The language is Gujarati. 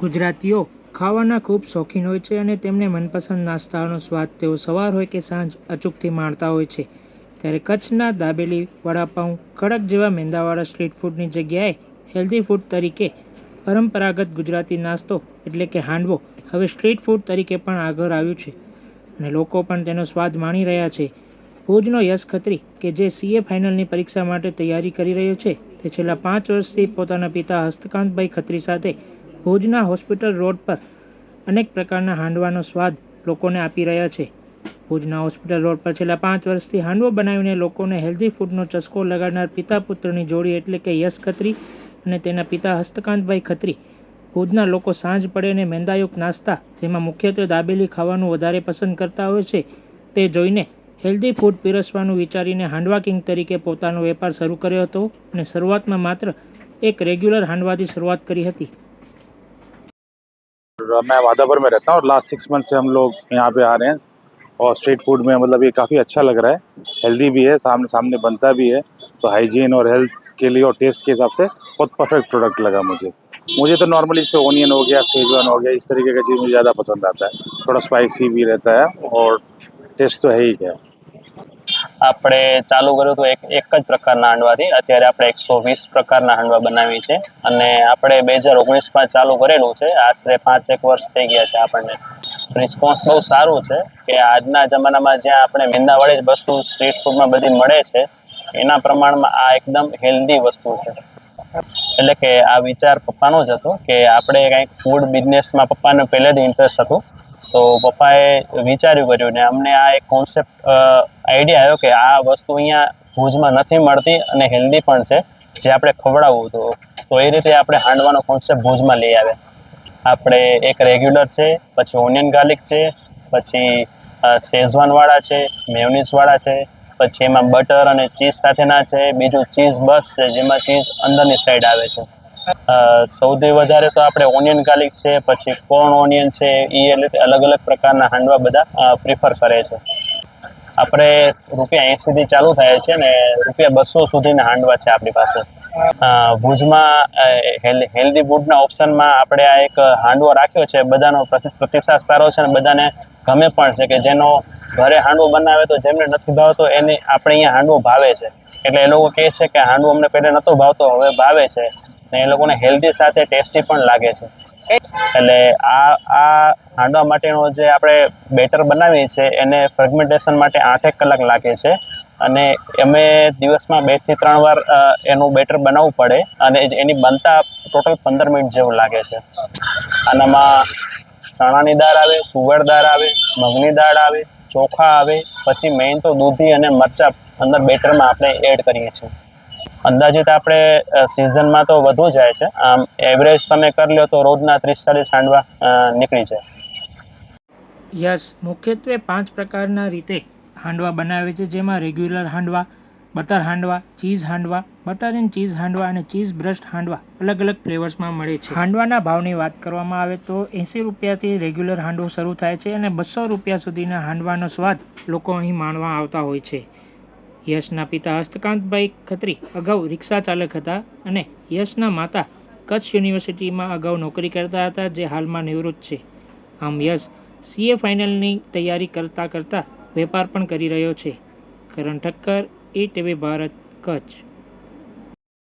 ગુજરાતીઓ ખાવાના ખૂબ શોખીન હોય છે અને તેમને મનપસંદ નાસ્તાનો સ્વાદ તેઓ સવાર હોય કે સાંજ અચૂકથી માણતા હોય છે. ત્યારે કચ્છના દાબેલી વડાપાઉં, કડક જેવા મેંદાવાળા સ્ટ્રીટ ફૂડની જગ્યાએ હેલ્ધી ફૂડ તરીકે પરંપરાગત ગુજરાતી નાસ્તો એટલે કે હાંડવો હવે સ્ટ્રીટ ફૂડ તરીકે પણ આગળ આવ્યું છે અને લોકો પણ તેનો સ્વાદ માણી રહ્યા છે. ભુજનો યશ ખત્રી, કે જે સીએ ફાઇનલની પરીક્ષા માટે તૈયારી કરી રહ્યો છે, તે છેલ્લા પાંચ વર્ષથી પોતાના પિતા હસ્તકાંતભાઈ ખત્રી સાથે ભુજના હોસ્પિટલ રોડ પર અનેક પ્રકારના હાંડવાનો સ્વાદ લોકોને આપી રહ્યા છે. ભુજના હોસ્પિટલ રોડ પર છેલ્લા પાંચ વર્ષથી હાંડવો બનાવીને લોકોને હેલ્ધી ફૂડનો ચસ્કો લગાડનાર પિતા પુત્રની જોડી એટલે કે યશ ખત્રી અને તેના પિતા હસ્તકાંતભાઈ ખત્રી. ભુજના લોકો સાંજ પડે અને મેંદાયુક્ત નાસ્તા, જેમાં મુખ્યત્વે દાબેલી ખાવાનું વધારે પસંદ કરતા હોય છે, તે જોઈને હેલ્ધી ફૂડ પીરસવાનું વિચારીને હાંડવા કિંગ તરીકે પોતાનો વેપાર શરૂ કર્યો હતો અને શરૂઆતમાં માત્ર એક રેગ્યુલર હાંડવાથી શરૂઆત કરી હતી. मैं वादापुर में रहता हूँ और लास्ट सिक्स मंथ से हम लोग यहाँ पे आ रहे हैं और स्ट्रीट फ़ूड में मतलब ये काफ़ी अच्छा लग रहा है। हेल्दी भी है, सामने सामने बनता भी है। तो हाइजीन और हेल्थ के लिए और टेस्ट के हिसाब से बहुत परफेक्ट प्रोडक्ट लगा मुझे। मुझे तो नॉर्मली जैसे ओनियन हो गया सेजवान हो गया, इस तरीके का चीज़ मुझे ज़्यादा पसंद आता है। थोड़ा स्पाइसी भी रहता है और टेस्ट तो है ही है આપણે ચાલુ કર્યું હતું એક એક જ પ્રકારના હાંડવાથી. અત્યારે આપણે એકસો વીસ પ્રકારના હાંડવા બનાવી છે અને આપણે બે હજાર ઓગણીસમાં ચાલુ કરેલું છે. આશરે પાંચ એક વર્ષ થઈ ગયા છે આપણને. રિસ્પોન્સ બહુ સારું છે કે આજના જમાનામાં જ્યાં આપણે મેંદાવાળી જ વસ્તુ સ્ટ્રીટ ફૂડમાં બધી મળે છે, એના પ્રમાણમાં આ એકદમ હેલ્ધી વસ્તુ છે. એટલે કે આ વિચાર પપ્પાનો જ હતો કે આપણે કંઈક ફૂડ બિઝનેસમાં પપ્પાને પહેલેથી ઇન્ટરેસ્ટ હતું. તો પપ્પાએ વિચાર્યું કર્યું ને અમને આ એક કોન્સેપ્ટ આઈડિયા આવ્યો કે આ વસ્તુ અહીંયા ભુજમાં નથી મળતી અને હેલ્ધી પણ છે, જે આપણે ખવડાવવું તો. તો એ રીતે આપણે હાંડવાનો કોન્સેપ્ટ ભુજમાં લઈ આવે આપણે એક રેગ્યુલર છે, પછી ઓનિયન ગાર્લિક છે, પછી શેઝવાનવાળા છે મેયોનીઝવાળા છે, પછી એમાં બટર અને ચીઝ સાથેના છે, બીજું ચીઝ બસ છે, જેમાં ચીઝ અંદરની સાઈડ આવે છે. સૌથી વધારે તો આપણે ઓનિયન ગાર્લિક છે, પછી કોર્ન ઓનિયન છે, એ રીતે અલગ અલગ પ્રકારના હાંડવા બધા પ્રિફર કરે છે. આપણે રૂપિયા એંશીથી ચાલુ થાય છે ને રૂપિયા બસો સુધીના હાંડવા છે આપણી પાસે. ભુજમાં હેલ્ધી ફૂડના ઓપ્શનમાં આપણે આ એક હાંડવો રાખ્યો છે. બધાનો પ્રતિસાદ સારો છે અને બધાને ગમે પણ છે કે જેનો ઘરે હાંડવો બનાવે તો જેમને નથી ભાવતો એને આપણે અહીંયા હાંડવો ભાવે છે. એટલે એ લોકો કહે છે કે હાંડવો અમને પહેલાં નહોતો ભાવતો હવે ભાવે છે. ને એ લોકોને હેલ્ધી સાથે ટેસ્ટી પણ લાગે છે. એટલે આ આ હાંડવા માટેનો જે આપણે બેટર બનાવીએ છીએ, એને ફ્રેગમેન્ટેશન માટે આઠેક કલાક લાગે છે. અને અમે દિવસમાં બેથી ત્રણ વાર એનું બેટર બનાવવું પડે અને એની બનતા ટોટલ પંદર મિનિટ જેવું લાગે છે. આનામાં ચણાની દાળ આવે તુવેર દાળ આવે, મગની દાળ આવે, ચોખા આવે, પછી મેઇન તો દૂધી અને મરચાં અંદર બેટરમાં આપણે એડ કરીએ છીએ. અંદાજિત આપણે સિઝનમાં તો વધુ જાય છે. આમ એવરેજ તમે કરી લો તો રોજના ત્રીસ ચાલીસ હાંડવા નીકળી જાય. યસ, મુખ્યત્વે પાંચ પ્રકારના રીતે હાંડવા બનાવે છે, જેમાં regular handva, butter handva, cheese handva, butter and cheese handva અને ચીઝ બ્રસ્ટ હાંડવા અલગ અલગ ફ્લેવર્સમાં મળે છે. હાંડવાના ભાવની વાત કરવામાં આવે તો એંસી રૂપિયાથી રેગ્યુલર હાંડવો શરૂ થાય છે અને બસો રૂપિયા સુધીના હાંડવાનો સ્વાદ લોકો અહીં માણવા આવતા હોય છે. યશના પિતા હસ્તકાંતભાઈ ખત્રી અગાઉ રિક્ષા ચાલક હતા અને યશના માતા કચ્છ યુનિવર્સિટીમાં અગાઉ નોકરી કરતા હતા, જે હાલમાં નિવૃત્ત છે. આમ યશ સીએ ફાઇનલની તૈયારી કરતાં કરતાં વેપાર પણ કરી રહ્યો છે. Karan Thakkar, E TV Bharat, Kutch.